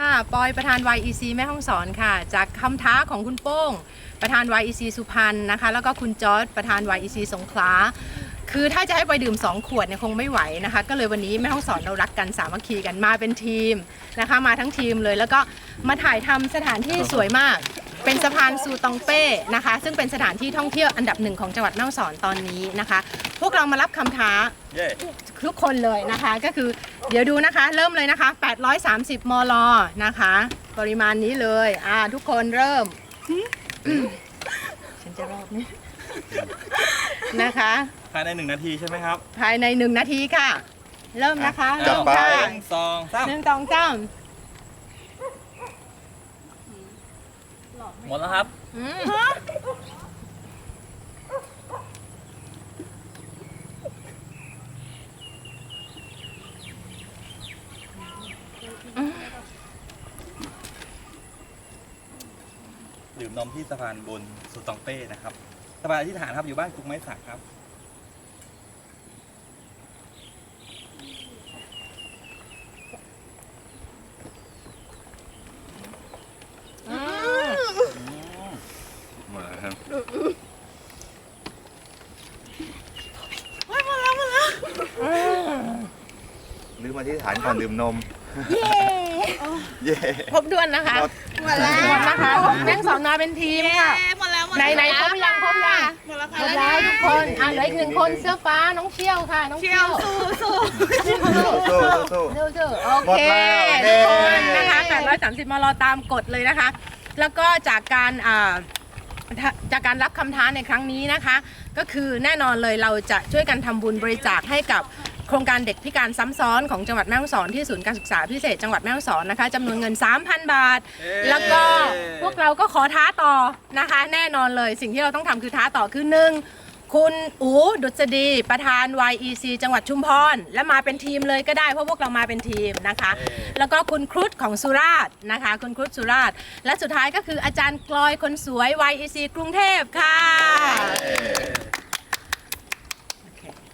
ค่ะ ปอยประธาน YEC แม่ห้องสอนค่ะ จากคำท้าของคุณโป้ง ประธาน YEC สุพรรณนะคะ แล้วก็คุณจอร์ดประธาน YEC สงขลา คือถ้าจะให้ไปดื่ม 2 ขวดเนี่ยคงไม่ไหวนะคะ ก็เลยวันนี้แม่ห้องสอนเรารักกันสามัคคีกันมาเป็นทีมนะคะ มาทั้งทีมเลย แล้วก็มาถ่ายทำสถานที่สวยมาก เป็นสะพานซูตองเป้นะคะ ซึ่งเป็นสถานที่ท่องเที่ยวอันดับหนึ่งของจังหวัดแม่ฮ่องสอนตอนนี้นะคะ พวกเรามารับคำท้าเย้ทุกคนเลยนะคะ ก็คือเดี๋ยวดูนะคะ เริ่มเลยนะคะ 830 มลนะคะ ปริมาณนี้เลยอ่าทุกคนเริ่มฉันจะรอบนี้นะคะ ภายในหนึ่งนาทีใช่ไหมครับ ภายในหนึ่งนาทีค่ะ เริ่มนะคะจัเริ่ดมไปค่ะหนึ่งสองสามหนึ่งสองสาม หมดแล้วครับ อืมดื่มนมที่สะพานบนสุตองเป้นะครับสะพานอธิษฐานครับอยู่บ้านกรุงไม้สักครับ อืม หมดแล้วครับ ลืมมาที่ฐานก่อนดื่มนม เย้เย้ครบถ้วนนะคะหมดหมดแล้วหมดนะคะแม่งสอนมาเป็นทีมค่ะหมดแล้วหมดไหนแล้วไหนครบยังครบยังหมดแล้วหมดแล้วทุกคนอะเหลืออีกหนึ่งคนเสื้อฟ้าน้องเชี่ยวค่ะน้องเชี่เชี่ยยววสู้สู้สู้สู้สู้เร็วเถอะโอหมดเคแล้วทุกคนเย้นะคะ830มารอตามกฎเลยนะคะ แล้วก็จากการอ่าถ้าจากการรับคำท้าในครั้งนี้นะคะ ก็คือแน่นอนเลยเราจะช่วยกันทำบุญบริจาคให้กับ โครงการเด็กพิการซ้ำซ้อนของจังหวัดแม่ฮ่องสอนที่ศูนย์การศึกษาพิเศษจังหวัดแม่ฮ่องสอนนะคะจำนวนเงิน 3,000 บาทเย้แล้วก็พวกเราก็ขอท้าต่อนะคะ แน่นอนเลย สิ่งที่เราต้องทำคือท้าต่อคือหนึ่งคุณอูดุษฎีประธาน YEC จังหวัดชุมพรและมาเป็นทีมเลยก็ได้เพราะพวกเรามาเป็นทีมนะคะ แล้วก็คุณครุฑของสุราษฎร์นะคะ คุณครุฑสุราษฎร์และสุดท้ายก็คืออาจารย์กลอยคนสวย YEC กรุงเทพค่ะเย้